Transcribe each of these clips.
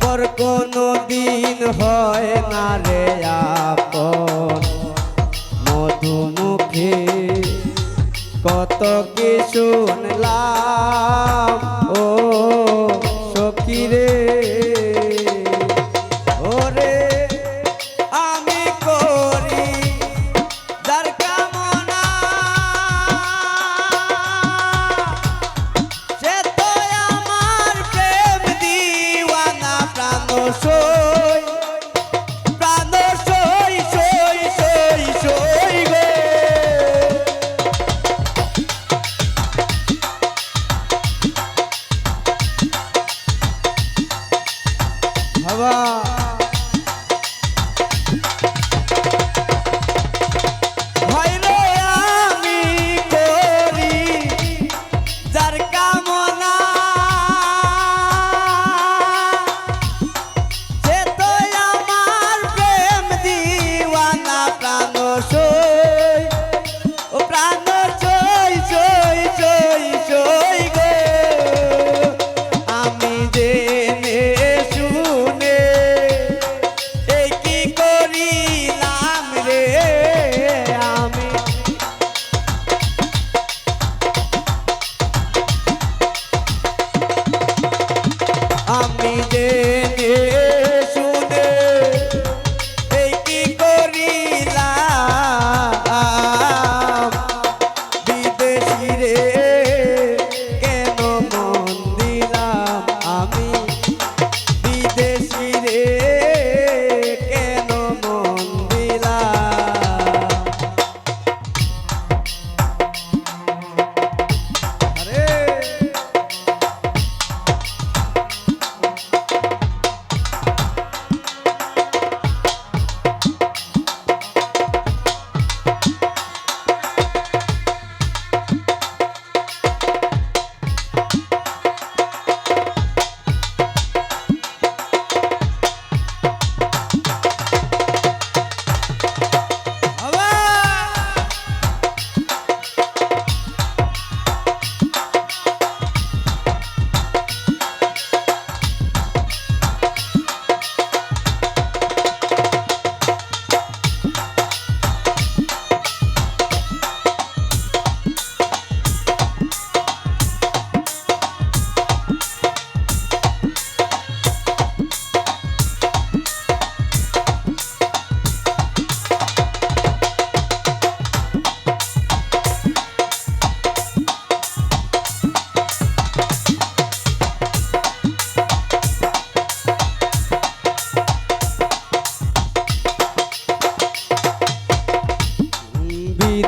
পর কোনো দিন হয় না রে আপন। মধুমুখী কত কি শুনলাম? ও সখিরে বাবা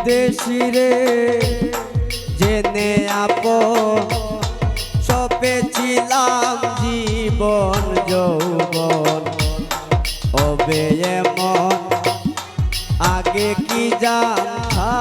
বিদেশি রে জেনে আপ সপেছিলাম জীবন যৌবন। অবে এমন আগে কি জানা